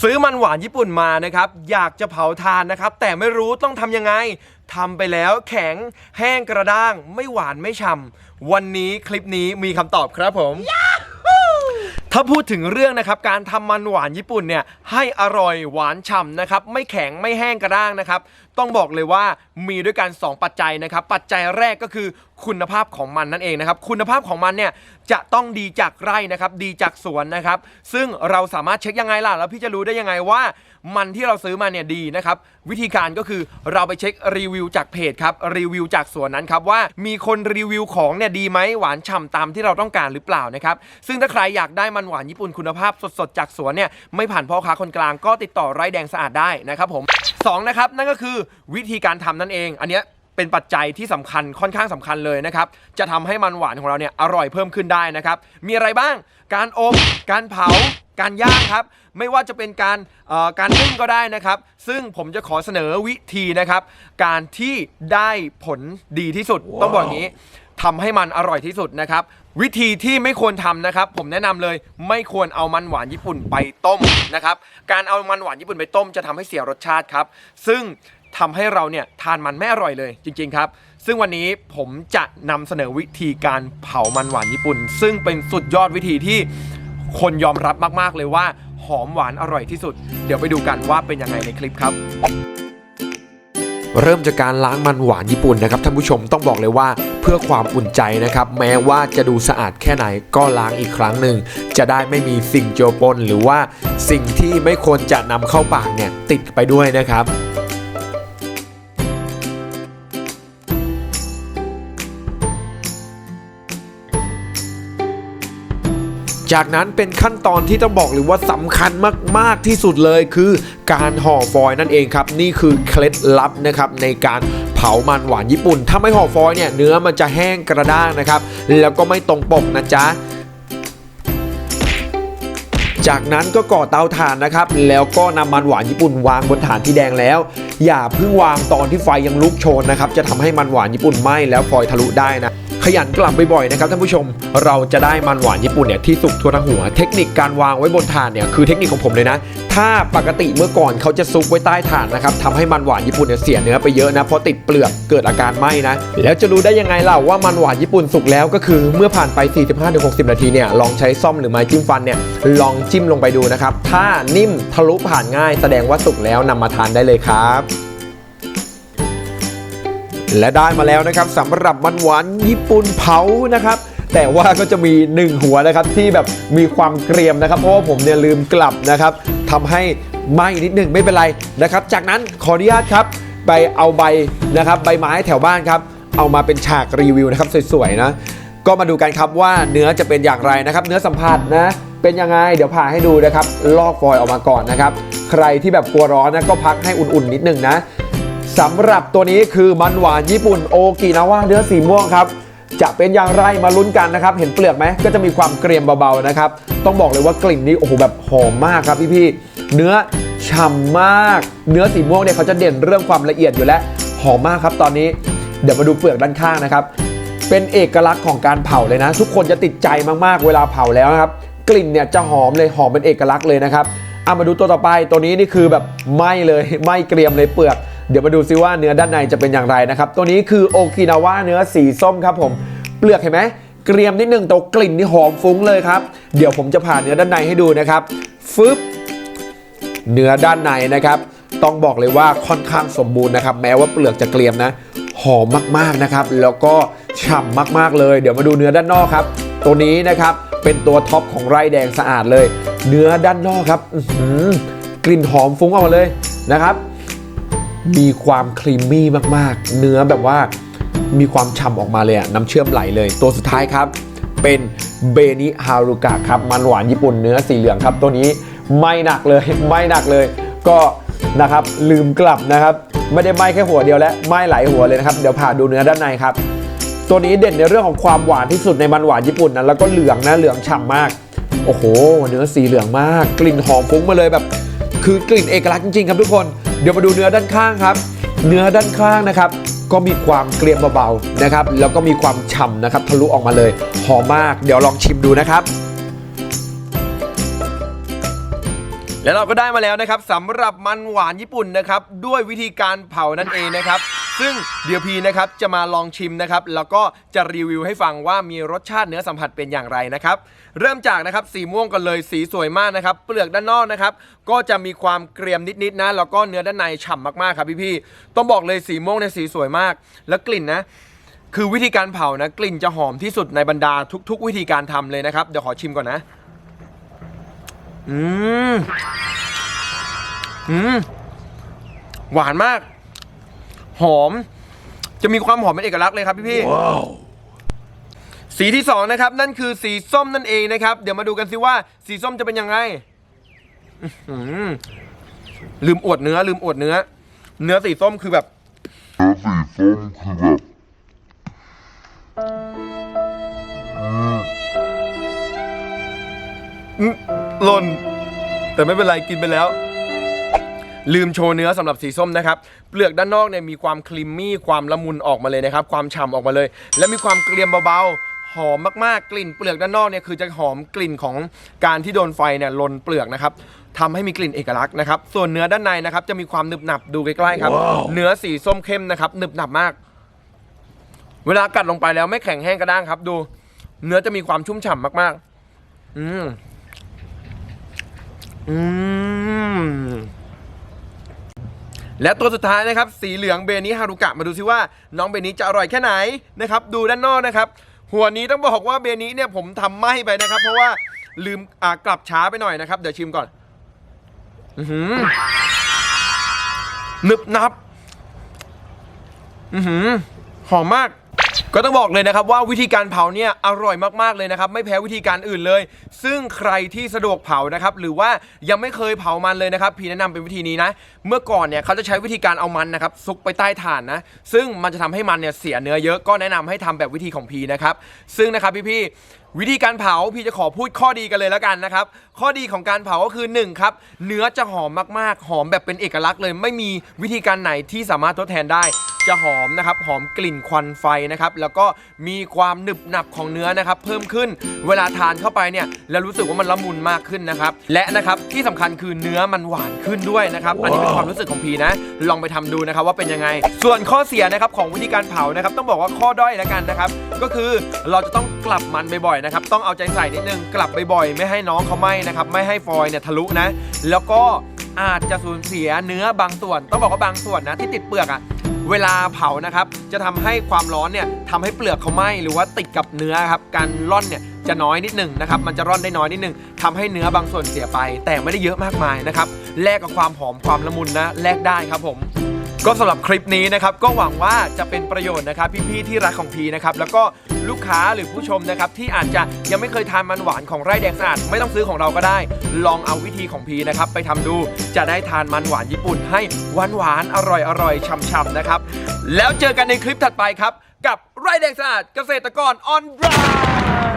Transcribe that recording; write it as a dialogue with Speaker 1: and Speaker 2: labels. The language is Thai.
Speaker 1: ซื้อมันหวานญี่ปุ่นมานะครับ อยากจะเผาทานนะครับ แต่ไม่รู้ต้องทำยังไงทำไปแล้วแข็งแห้งกระด้าง ไม่หวานไม่ฉ่ำวันนี้คลิปนี้มีคำตอบครับผม ถ้าพูดถึงเรื่องนะครับการทำมันหวานญี่ปุ่นเนี่ยให้อร่อยหวานฉ่ำนะครับไม่แข็งไม่แห้งกระด้างนะครับ ต้องบอกเลยว่ามีด้วยกัน 2 ปัจจัยนะครับ ปัจจัยแรกก็คือ คุณภาพของมันนั่นเองนะครับ คุณภาพของมันเนี่ยจะต้องดีจากไร่นะครับ ดีจากสวนนะครับ ซึ่งเราสามารถเช็คยังไงล่ะ แล้วพี่จะรู้ได้ยังไงว่ามันที่เราซื้อมาเนี่ยดีนะครับ วิธีการก็คือเราไปเช็ครีวิวจากเพจครับรีวิวจากสวนนั้นครับว่ามีคนรีวิวของเนี่ยดีไหมหวานฉ่ำตามที่เราต้องการหรือเปล่านะครับ ซึ่งถ้าใครอยากได้มันหวานญี่ปุ่นคุณภาพสดๆจากสวนเนี่ยไม่ผ่านพ่อค้าคนกลางก็ติดต่อไร่แดงสะอาดได้นะครับผมสองนะครับนั่นก็คือวิธีการทำนั่นเอง อันเนี้ย เป็นปัจจัยที่สำคัญค่อนข้างสำคัญเลยนะครับ จะทำให้มันหวานของเราเนี่ยอร่อยเพิ่มขึ้นได้นะครับ มีอะไรบ้าง การอบ การเผา การย่างครับ ไม่ว่าจะเป็นการเอ่อการนึ่งก็ได้นะครับ ซึ่งผมจะขอเสนอวิธีนะครับ การที่ได้ผลดีที่สุดต้องบอกอย่างนี้ทำให้มันอร่อยที่สุดนะครับ วิธีที่ไม่ควรทำนะครับ ผมแนะนำเลยไม่ควรเอามันหวานญี่ปุ่นไปต้มนะครับ การเอามันหวานญี่ปุ่นไปต้มจะทำให้เสียรสชาติครับ ซึ่ง ทำให้เราเนี่ยทานมันไม่อร่อยเลยจริงๆครับ ซึ่งวันนี้ผมจะนำเสนอวิธีการเผามันหวานญี่ปุ่น ซึ่งเป็นสุดยอดวิธีที่คนยอมรับมากๆเลยว่าหอมหวานอร่อยที่สุด เดี๋ยวไปดูกันว่าเป็นยังไงในคลิปครับ
Speaker 2: เริ่มจากการล้างมันหวานญี่ปุ่นนะครับท่านผู้ชมต้องบอกเลยว่าเพื่อความอุ่นใจนะครับ แม้ว่าจะดูสะอาดแค่ไหนก็ล้างอีกครั้งหนึ่ง จะได้ไม่มีสิ่งโจปนหรือว่าสิ่งที่ไม่ควรจะนำเข้าปากเนี่ยติดไปด้วยนะครับ จากนั้นเป็นขั้นตอนที่ต้องบอกเลยว่าสำคัญมาก ๆ ที่สุดเลยคือการห่อฟอยนั่นเองครับ นี่คือเคล็ดลับนะครับในการเผามันหวานญี่ปุ่น ถ้าไม่ห่อฟอยเนี่ยเนื้อมันจะแห้งกระด้างนะครับ แล้วก็ไม่ตรงปกนะจ๊ะจากนั้นก็ก่อเตาถ่านนะครับ แล้วก็นำมันหวานญี่ปุ่นวางบนฐานที่แดงแล้ว อย่าเพิ่งวางตอนที่ไฟยังลุกโชนนะครับ จะทำให้มันหวานญี่ปุ่นไหม้แล้วฟอยทะลุได้นะ ขยันกลับบ่อยๆนะครับท่านผู้ชม เราจะได้มันหวานญี่ปุ่นเนี่ยที่สุกทั่วทั้งหัว เทคนิคการวางไว้บนถ่านเนี่ยคือเทคนิคของผมเลยนะ ถ้าปกติเมื่อก่อนเขาจะซุกไว้ใต้ถ่านนะครับทำให้มันหวานญี่ปุ่นเนี่ยเสียเนื้อไปเยอะนะเพราะติดเปลือกเกิดอาการไหม้นะ แล้วจะรู้ได้ยังไงเล่ะว่ามันหวานญี่ปุ่นสุกแล้วก็คือเมื่อผ่านไป 45-60 นาทีเนี่ยลองใช้ซ่อมหรือไม้จิ้มฟันเนี่ยลองจิ้มลงไปดูนะครับถ้านิ่มทะลุผ่านง่าย แสดงว่าสุกแล้วนำมาทานได้เลยครับ และได้มาแล้วนะครับสำหรับมันหวานญี่ปุ่นเผานะครับ แต่ว่าก็จะมี1หัวนะครับที่แบบมีความเกรียมนะครับ เพราะว่าผมเนี่ยลืมกลับนะครับทำให้ไหม้นิดหนึ่งไม่เป็นไรนะครับ จากนั้นขออนุญาตครับไปเอาใบนะครับใบไม้แถวบ้านครับ เอามาเป็นฉากรีวิวนะครับสวยๆนะก็มาดูกันครับว่าเนื้อจะเป็นอย่างไรนะครับ เนื้อสัมผัสนะเป็นยังไงเดี๋ยวผ่าให้ดูนะครับลอกฟอยล์ออกมาก่อนนะครับ ใครที่แบบกลัวร้อนนะก็พักให้อุ่นๆนิดหนึงนะ สำหรับตัวนี้คือมันหวานญี่ปุ่นโอกินาว่าเนื้อสีม่วงครับ จะเป็นอย่างไรมาลุ้นกันนะครับ เห็นเปลือกไหมก็จะมีความเกรียมเบาๆนะครับ ต้องบอกเลยว่ากลิ่นนี้โอ้โหแบบหอมมากครับพี่ๆเนื้อฉ่ำมาก เนื้อสีม่วงเนี่ยเขาจะเด่นเรื่องความละเอียดอยู่แล้วหอมมากครับตอนนี้ เดี๋ยวมาดูเปลือกด้านข้างนะครับ เป็นเอกลักษณ์ของการเผาเลยนะ ทุกคนจะติดใจมากๆเวลาเผาแล้วนะครับ กลิ่นเนี่ยจะหอมเลยหอมเป็นเอกลักษณ์เลยนะครับเอามาดูตัวต่อไปตัวนี้นี่คือแบบไหม้เลยไหม้เกรียมเลยเปลือก เดี๋ยวมาดูซิว่าเนื้อด้านในจะเป็นอย่างไรนะครับ ตัวนี้คือโอกินาว่าเนื้อสีส้มครับผมเปลือกเห็นไหมเกรียมนิดนึงแต่กลิ่นนี่หอมฟุ้งเลยครับ เดี๋ยวผมจะผ่าเนื้อด้านในให้ดูนะครับฟึบเนื้อด้านในนะครับ ต้องบอกเลยว่าค่อนข้างสมบูรณ์นะครับ แม้ว่าเปลือกจะเกรียมนะ หอมมากๆนะครับ แล้วก็ฉ่ำมากๆเลย เดี๋ยวมาดูเนื้อด้านนอกครับ ตัวนี้นะครับเป็นตัวท็อปของไร่แดงสะอาดเลย เนื้อด้านนอกครับกลิ่นหอมฟุ้งออกมาเลยนะครับ มีความครีมมี่มากๆ เนื้อแบบว่ามีความฉ่ำออกมาเลยอะน้ำเชื่อมไหลเลย ตัวสุดท้ายครับ เป็นเบนิฮารุกะครับ มันหวานญี่ปุ่นเนื้อสีเหลืองครับ ตัวนี้ไม่หนักเลยไม่หนักเลย ก็นะครับลืมกลับนะครับ ไม่ได้ไหม้แค่หัวเดียวและไหม้หลายหัวเลยนะครับ เดี๋ยวผ่าดูเนื้อด้านในครับ ตัวนี้เด่นในเรื่องของความหวานที่สุดในมันหวานญี่ปุ่นนะแล้วก็เหลืองนะเหลืองฉ่ำมาก โอ้โห เนื้อสีเหลืองมาก กลิ่นหอมฟุ้งมาเลยแบบ คือกลิ่นเอกลักษณ์จริงๆครับทุกคน เดี๋ยวมาดูเนื้อด้านข้างครับ เนื้อด้านข้างนะครับ ก็มีความเกรียมเบาๆนะครับ แล้วก็มีความฉ่ำนะครับ ทะลุออกมาเลย หอมมาก เดี๋ยวลองชิมดูนะครับ
Speaker 1: และเราก็ได้มาแล้วนะครับสำหรับมันหวานญี่ปุ่นนะครับ ด้วยวิธีการเผานั่นเองนะครับ ซึ่งเดี๋ยวพีนะครับจะมาลองชิมนะครับแล้วก็จะรีวิวให้ฟังว่ามีรสชาติเนื้อสัมผัสเป็นอย่างไรนะครับเริ่มจากนะครับสีม่วงกันเลยสีสวยมากนะครับเปลือกด้านนอกนะครับก็จะมีความเกรียมนิดๆนะแล้วก็เนื้อด้านในฉ่ำมากๆครับพี่ๆต้องบอกเลยสีม่วงในยสีสวยมาก แล้วกลิ่นนะคือวิธีการเผานะกลิ่นจะหอมที่สุดในบรรดาทุก ๆ วิธีการทำเลยนะครับ เดี๋ยวขอชิมก่อนนะ อืม อืม หวานมาก หอม จะมีความหอมเป็นเอกลักษณ์เลยครับพี่พี่ๆสีที่สองนะครับ นั่นคือสีส้มนั่นเองนะครับ เดี๋ยวมาดูกันสิว่า สีส้มจะเป็นยังไงอื้อหือลืมอวดเนื้อ ลืมอวดเนื้อ เนื้อสีส้มคือแบบ
Speaker 3: สีส้มคือแบบ
Speaker 1: อืมหล่นแต่ไม่เป็นไรกินไปแล้ว ลืมโชว์เนื้อสำหรับสีส้มนะครับ เปลือกด้านนอกเนี่ยมีความครีมมี่ความละมุนออกมาเลยนะครับ ความฉ่ำออกมาเลย และมีความเกรียมเบาๆหอมมาก ๆ กลิ่นเปลือกด้านนอกเนี่ยคือจะหอมกลิ่นของการที่โดนไฟเนี่ยลนเปลือกนะครับทำให้มีกลิ่นเอกลักษณ์นะครับ ส่วนเนื้อด้านในนะครับจะมีความหนึบหนับดูใกล้ ๆ ครับเนื้อสีส้มเข้มนะครับหนึบหนับมาก เวลากัดลงไปแล้วไม่แข็งแห้งกระด้างครับ ดู เนื้อจะมีความชุ่มฉ่ำมากๆ อืมอืม และตัวสุดท้ายนะครับสีเหลืองเบนิฮารุกะมาดูซิว่า น้องเบนิจะอร่อยแค่ไหนนะครับดูด้านนอกนะครับหัวนี้ต้องบอกว่าเบนิเนี่ยผมทำไหม้ไปนะครับ เพราะว่าลืมอ่ากลับช้าไปหน่อยนะครับ เดี๋ยวชิมก่อนอือหือนึบหนับ อือหือหอมมาก ก็ต้องบอกเลยนะครับว่าวิธีการเผาเนี่ยอร่อยมากๆเลยนะครับไม่แพ้วิธีการอื่นเลย ซึ่งใครที่สะดวกเผานะครับหรือว่ายังไม่เคยเผามันเลยนะครับพี่แนะนำเป็นวิธีนี้นะ เมื่อก่อนเนี่ยเขาจะใช้วิธีการเอามันนะครับซุกไปใต้ฐานนะ ซึ่งมันจะทำให้มันเนี่ยเสียเนื้อเยอะก็แนะนำให้ทำแบบวิธีของพีนะครับซึ่งนะครับพี่ๆ วิธีการเผาพี่จะขอพูดข้อดีกันเลยแล้วกันนะครับ ข้อดีของการเผาก็คือหนึ่งครับเนื้อจะหอมมากๆ หอมแบบเป็นเอกลักษณ์เลย ไม่มีวิธีการไหนที่สามารถทดแทนได้ จะหอมนะครับหอมกลิ่นควันไฟนะครับแล้วก็มีความหนึบหนับของเนื้อนะครับเพิ่มขึ้นเวลาทานเข้าไปเนี่ยแล้วรู้สึกว่ามันละมุนมากขึ้นนะครับและนะครับที่สำคัญคือเนื้อมันหวานขึ้นด้วยนะครับอันนี้เป็นความรู้สึกของพีนะ ลองไปทำดูนะครับว่าเป็นยังไง ส่วนข้อเสียนะครับของวิธีการเผานะครับต้องบอกว่าข้อด้อยแล้วกันนะครับก็คือเราจะต้องกลับมันบ่อยนะครับ ต้องเอาใจใส่นิดนึงกลับบ่อยๆ ไม่ให้น้องเขาไหม้นะครับ ไม่ให้ฟอยล์เนี่ยทะลุนะ แล้วก็อาจจะสูญเสียเนื้อบางส่วน ต้องบอกว่าบางส่วนนะที่ติดเปลือกอะเวลาเผานะครับ จะทำให้ความร้อนเนี่ยทำให้เปลือกเขาไหม้หรือว่าติดกับเนื้อครับ การร่อนเนี่ยจะน้อยนิดหนึ่งนะครับ มันจะร่อนได้น้อยนิดหนึ่งทำให้เนื้อบางส่วนเสียไป แต่ไม่ได้เยอะมากมายนะครับ แลกกับความหอมความละมุนนะ แลกได้ครับผม ก็สำหรับคลิปนี้นะครับก็หวังว่าจะเป็นประโยชน์นะครับพี่ๆที่รักของพีนะครับแล้วก็ลูกค้าหรือผู้ชมนะครับที่อาจจะยังไม่เคยทานมันหวานของไร่แดงสะอาดไม่ต้องซื้อของเราก็ได้ ลองเอาวิธีของพีนะครับไปทำดูจะได้ทานมันหวานญี่ปุ่น ให้หวานหวานอร่อยอร่อยๆช่ำๆนะครับแล้วเจอกันในคลิปถัดไปครับ กับไร่แดงสะอาดเกษตรกรออนไลน์